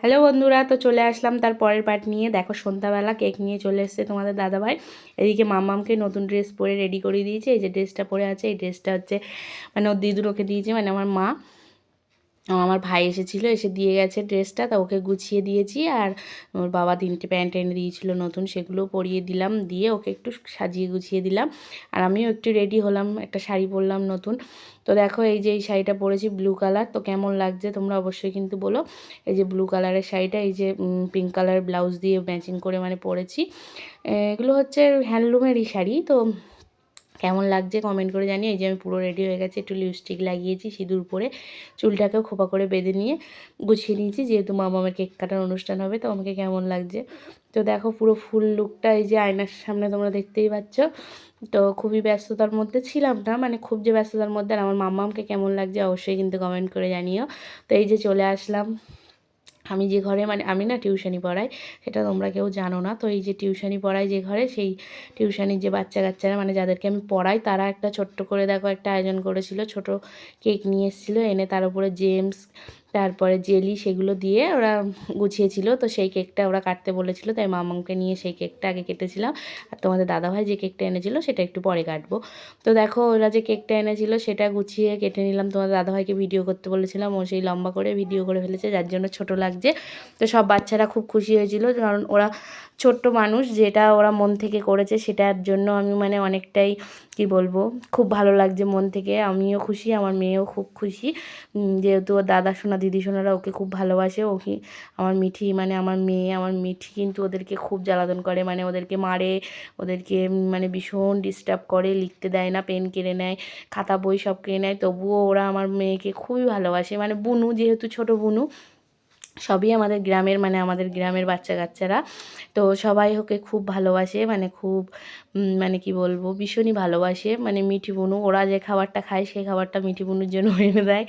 Hello বন্ধুরা, তো চলে আসলাম তার পরের পার্ট নিয়ে। দেখো সন্ধ্যাবেলা কেক নিয়ে চলে এসছে তোমাদের দাদাভাই। এদিকে মামামকে নতুন ড্রেস পরে রেডি করে দিয়েছে। এই যে ড্রেসটা পরে আছে, এই ড্রেসটা হচ্ছে মানে ওর দিদুর ওকে দিয়েছে মানে আমার মা। আমার ভাই এসেছিল, এসে দিয়ে গেছে ড্রেসটা, তা ওকে গুছিয়ে দিয়েছি আর ওর বাবা তিনটে প্যান্ট এনে দিয়েছিলো নতুন সেগুলো পরিয়ে দিলাম, দিয়ে ওকে একটু সাজিয়ে গুছিয়ে দিলাম। আর আমিও একটু রেডি হলাম, একটা শাড়ি পরলাম নতুন। তো দেখো এই যে এই শাড়িটা পরেছি ব্লু কালার তো কেমন লাগছে তোমরা অবশ্যই কিন্তু বলো। এই যে ব্লু কালারের শাড়িটা, এই যে পিঙ্ক কালার ব্লাউজ দিয়ে ম্যাচিং করে মানে পরেছি। এগুলো হচ্ছে হ্যান্ডলুমেরই শাড়ি, তো কেমন লাগছে কমেন্ট করে জানি এই যে আমি পুরো রেডি হয়ে গেছি, একটু লিপস্টিক লাগিয়েছি, সিঁদুর পরে চুলটাকেও খোপা করে বেঁধে নিয়ে গুছিয়ে নিয়েছি। যেহেতু মামামের কেক কাটার অনুষ্ঠান হবে, তো আমাকে কেমন লাগছে? তো দেখো পুরো ফুল লুকটা এই যে আয়নার সামনে তোমরা দেখতেই পাচ্ছ। তো খুবই ব্যস্ততার মধ্যে ছিলাম না মানে খুব যে ব্যস্ততার মধ্যে আর আমার মাম্মামকে কেমন লাগছে অবশ্যই কিন্তু কমেন্ট করে জানিও। তো এই যে চলে আসলাম। আমি যে ঘরে মানে আমি না টিউশনি পড়াই, সেটা তোমরা কেউ জানো না। তো এই যে টিউশনি পড়াই যে ঘরে, সেই টিউশনির যে বাচ্চা কাচ্চারা মানে যাদেরকে আমি পড়াই, তারা একটা ছোট্ট করে দেখো একটা আয়োজন করেছিল, ছোট কেক নিয়ে এসেছিল, এনে তার উপরে জেমস তারপরে জেলি সেগুলো দিয়ে ওরা গুছিয়েছিল। তো সেই কেকটা ওরা কাটতে বলেছিল, তাই মামাকে নিয়ে সেই কেকটা আগে কেটেছিলাম। আর তোমাদের দাদাভাই যে কেকটা এনেছিল সেটা একটু পরে কাটবো। তো দেখো ওরা যে কেকটা এনেছিল সেটা গুছিয়ে কেটে নিলাম। তোমাদের দাদাভাইকে ভিডিও করতে বলেছিলাম, ও সেই লম্বা করে ভিডিও করে ফেলেছে, যার জন্য ছোট লাগছে। তো সব বাচ্চারা খুব খুশি হয়েছিল, কারণ ওরা ছোট্ট মানুষ, যেটা ওরা মন থেকে করেছে সেটার জন্য আমি মানে অনেকটাই, কি বলব, খুব ভালো লাগছে মন থেকে। আমিও খুশি, আমার মেয়েও খুব খুশি। যেহেতু দাদা সোনা দিদি সোনারা ওকে খুব ভালোবাসে ওকে আমার মিঠি মানে আমার মেয়ে, আমার মিঠি কিন্তু ওদেরকে খুব জ্বালাতন করে মানে ওদেরকে মারে, ওদেরকে মানে ভীষণ ডিস্টার্ব করে, লিখতে দেয় না পেন কেড়ে নেয়, খাতা বই সব কেড়ে নেয়, তবুও ওরা আমার মেয়েকে খুবই ভালোবাসে মানে বুনু যেহেতু ছোট বুনু সবই আমাদের গ্রামের মানে আমাদের গ্রামের বাচ্চা কাচ্চারা তো সবাই ওকে খুব ভালোবাসে মানে খুব মানে কি বলব, ভীষণই ভালোবাসে। মানে মিঠি বুনু, ওরা যে খাবারটা খায়, সেই খাবারটা মিঠি বুনুর জন্য এনে দেয়।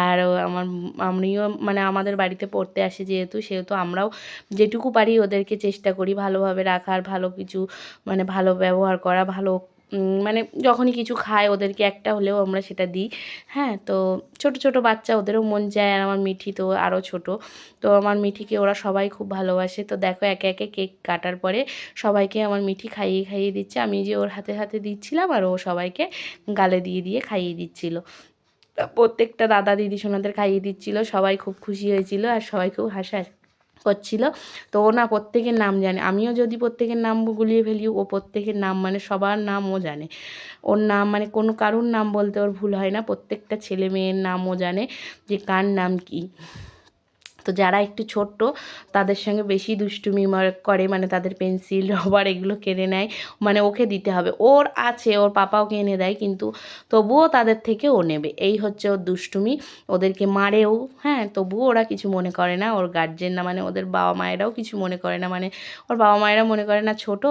আর আমার, আমিও মানে আমাদের বাড়িতে পড়তে আসে যেহেতু, সেহেতু আমরাও যেটুকু পারি ওদেরকে চেষ্টা করি ভালোভাবে রাখার, ভালো কিছু মানে ভালো ব্যবহার করা, ভালো মানে যখনই কিছু খায় ওদেরকে একটা হলেও আমরা সেটা দিই। হ্যাঁ তো ছোট ছোট বাচ্চা ওদেরও মন যায় আর আমার মিঠি তো আরও ছোট। তো আমার মিঠিকে ওরা সবাই খুব ভালোবাসে। তো দেখো একে একে কেক কাটার পরে সবাইকে আমার মিঠি খাইয়ে খাইয়ে দিচ্ছে। আমি যে ওর হাতে হাতে দিচ্ছিলাম আর ও সবাইকে গালে দিয়ে দিয়ে খাইয়ে দিচ্ছিল। প্রত্যেকটা দাদা, দিদি, সোনাদের খাইয়ে দিচ্ছিল। সবাই খুব খুশি হয়েছিল আর সবাই খুব হাসা করছিল। তো ও না প্রত্যেকের নাম জানে। আমিও যদি প্রত্যেকের নাম গুলিয়ে ফেলি, ও প্রত্যেকের নাম মানে সবার নাম ও জানে। ওর নাম মানে কোনো কারুর নাম বলতে ওর ভুল হয় না। প্রত্যেকটা ছেলে মেয়ের নামও জানে যে কার নাম কী। তো যারা একটু ছোট্ট, তাদের সঙ্গে বেশি দুষ্টুমি করে মানে তাদের পেন্সিল, রবার এগুলো কেড়ে নেয়। মানে ওকে দিতে হবে। ওর আছে, ওর পাপাও এনে দেয়, কিন্তু তবুও তাদের থেকে ও নেবে। এই হচ্ছে ওর দুষ্টুমি। ওদেরকে মারেও হ্যাঁ তবুও ওরা কিছু মনে করে না। ওর গার্জেন না মানে ওদের বাবা মায়েরাও কিছু মনে করে না। মানে ওর বাবা মায়েরা মনে করে না ছোট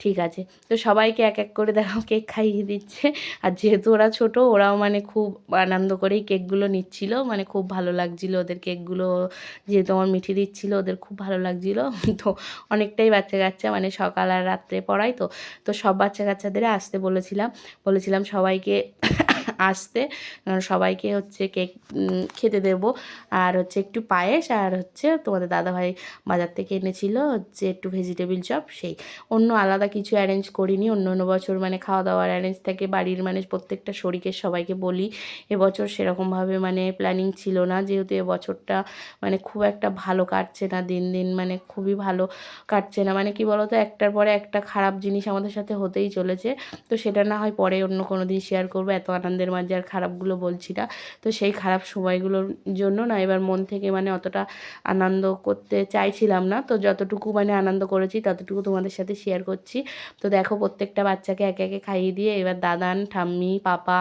ঠিক আছে। তো সবাইকে এক এক করে দেখো কেক খাইয়ে দিচ্ছে। আর যেহেতু ওরা ছোট, ওরাও মানে খুব আনন্দ করেই কেকগুলো নিচ্ছিল। মানে খুব ভালো লাগছিল ওদের কেকগুলো। যেহেতু আমার মিঠি দিচ্ছিল, ওদের খুব ভালো লাগছিল। তো অনেকটাই বাচ্চা কাচ্চা মানে সকাল আর রাত্রে পড়াই তো। তো সব বাচ্চা কাচ্চাদের আসতে বলেছিলাম। বলেছিলাম সবাইকে আসতে। সবাইকে হচ্ছে কেক খেতে দেব। আর হচ্ছে একটু পায়েস আর হচ্ছে তোমাদের দাদাভাই বাজার থেকে এনেছিল হচ্ছে একটু ভেজিটেবিল চপ সেই। অন্য আলাদা কিছু অ্যারেঞ্জ করিনি। অন্য অন্য বছর মানে খাওয়া দাওয়ার অ্যারেঞ্জ থাকে। বাড়ির মানে প্রত্যেকটা শরীরের সবাইকে বলি। এবছর সেরকমভাবে মানে প্ল্যানিং ছিল না। যেহেতু এবছরটা মানে খুব একটা ভালো কাটছে না দিন দিন মানে খুবই ভালো কাটছে না। মানে কি বলতো, একটার পরে একটা খারাপ জিনিস আমাদের সাথে হতেই চলেছে। তো সেটা না হয় পরে অন্য কোনো দিন শেয়ার করব। এত আনন্দের মাঝে আর খারাপগুলো বলছি না। তো সেই খারাপ সময়গুলোর জন্য না এবার মন থেকে মানে অতটা আনন্দ করতে চাইছিলাম না। তো যতটুকু মানে আনন্দ করেছি ততটুকু তোমাদের সাথে শেয়ার করছি। তো দেখো প্রত্যেকটা বাচ্চাকে একে একে খাইয়ে দিয়ে এবার দাদান, ঠাম্মি, পাপা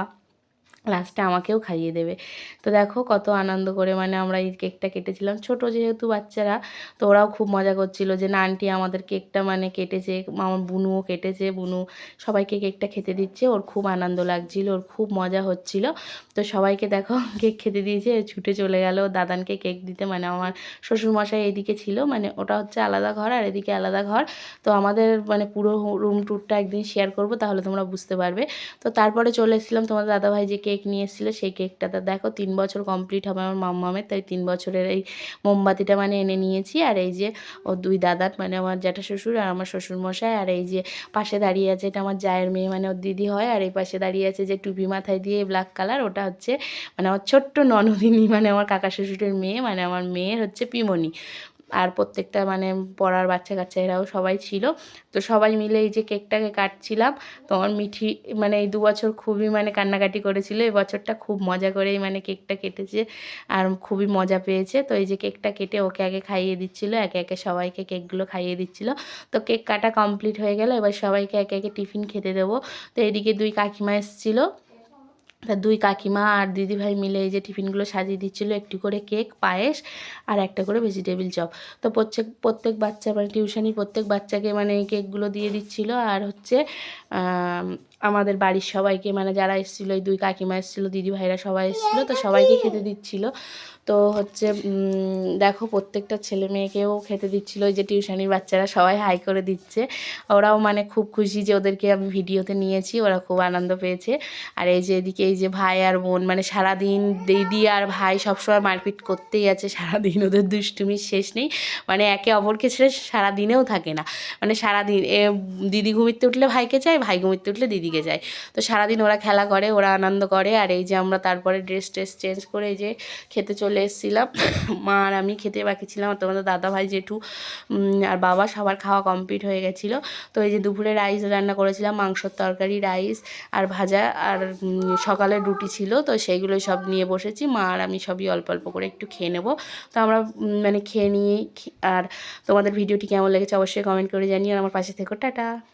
লাস্টে আমাকেও খাইয়ে দেবে। তো দেখো কত আনন্দ করে মানে আমরা এই কেকটা কেটেছিলাম। ছোট যেহেতু বাচ্চারা, তো ওরাও খুব মজা করছিল যে, না আন্টি আমাদের কেকটা মানে কেটেছে, আমার বুনুও কেটেছে, বুনু সবাইকে কেকটা খেতে দিচ্ছে। ওর খুব আনন্দ লাগছিল, ওর খুব মজা হচ্ছিল। তো সবাইকে দেখো কেক খেতে দিয়েছে, ছুটে চলে গেল দাদানকে কেক দিতে। মানে আমার শ্বশুরমশাই এদিকে ছিল মানে ওটা হচ্ছে আলাদা ঘর আর এদিকে আলাদা ঘর। তো আমাদের মানে পুরো রুম ট্যুরটা একদিন শেয়ার করব, তাহলে তোমরা বুঝতে পারবে। তো তারপরে চলে এসেছিলাম তোমার দাদাভাই যে কেক কেক নিয়ে এসেছিল সেই কেকটাতে দেখো তিন বছর কমপ্লিট হবে আমার মাম্মামের, তাই তিন বছরের এই মোমবাতিটা মানে এনে নিয়েছি। আর এই যে ও দুই দাদার মানে আমার জ্যাঠা শ্বশুর আর আমার শ্বশুর মশাই আর এই যে পাশে দাঁড়িয়ে আছে এটা আমার জায়ের মেয়ে মানে ওর দিদি হয়। আর এই পাশে দাঁড়িয়ে আছে যে টুপি মাথায় দিয়ে ব্ল্যাক কালার ওটা হচ্ছে মানে আমার ছোট্ট ননদিনী মানে আমার কাকা শ্বশুরের মেয়ে মানে আমার মেয়ের হচ্ছে পিমনি। আর প্রত্যেকটা মানে পড়ার বাচ্চা কাচ্চা এরাও সবাই ছিল। তো সবাই মিলে এই যে কেকটাকে কাটছিলাম, তো আমার মিঠি মানে এই দু বছর খুবই মানে কান্নাকাটি করেছিল। এই বছরটা খুব মজা করেই মানে কেকটা কেটেছে আর খুবই মজা পেয়েছে। তো এই যে কেকটা কেটে ওকে আগে খাইয়ে দিচ্ছিল, একে একে সবাইকে কেকগুলো খাইয়ে দিচ্ছিল। তো কেক কাটা কমপ্লিট হয়ে গেল, এবার সবাইকে একে একে টিফিন খেতে দেবো। তো এদিকে দুই কাকিমা এসেছিল। তা দুই কাকিমা আর দিদিভাই মিলে এই যে টিফিনগুলো সাজিয়ে দিচ্ছিল, একটি করে কেক, পায়েস আর একটা করে ভেজিটেবিল চপ। তো প্রত্যেক প্রত্যেক বাচ্চা মানে টিউশনি প্রত্যেক বাচ্চাকে মানে কেকগুলো দিয়ে দিচ্ছিল আর হচ্ছে আমাদের বাড়ির সবাইকে মানে যারা এসেছিল, এই দুই কাকিমা এসেছিল, দিদিভাইরা সবাই এসেছিল, তো সবাইকে খেতে দিচ্ছিল। তো হচ্ছে দেখো প্রত্যেকটা ছেলে মেয়েকেও খেতে দিচ্ছিল যে টিউশনির বাচ্চারা সবাই হাই করে দিচ্ছে। ওরাও মানে খুব খুশি যে ওদেরকে আমি ভিডিওতে নিয়েছি, ওরা খুব আনন্দ পেয়েছে। আর এই যে এদিকে এই যে ভাই আর বোন মানে সারাদিন দিদি আর ভাই সবসময় মারপিট করতেই আছে, সারাদিন ওদের দুষ্টুমির শেষ নেই। মানে একে অপরকে ছেড়ে সারাদিনেও থাকে না। মানে সারাদিন, এ, দিদি ঘুমিতে উঠলে ভাইকে চায়, ভাই ঘুমিতে উঠলে দিদিকে চায়। তো সারাদিন ওরা খেলা করে, ওরা আনন্দ করে। আর এই যে আমরা তারপরে ড্রেস ট্রেস চেঞ্জ করে এই যে খেতে চলে এসেছিলাম। মা আর আমি খেতে বাকি ছিলাম আর তোমাদের দাদা ভাই জেঠু আর বাবা সবার খাওয়া কমপ্লিট হয়ে গেছিল। তো এই যে দুপুরে রাইস রান্না করেছিলাম মাংসর তরকারি রাইস আর ভাজা আর উম, সকালের রুটি ছিল। তো সেইগুলো সব নিয়ে বসেছি। মা আর আমি সবই অল্প অল্প করে একটু খেয়ে নেব। তো আমরা মানে খেয়ে নিয়ে আর তোমাদের ভিডিওটি কেমন লেগেছে অবশ্যই কমেন্ট করে আর আমার পাশে থেকো টাটা।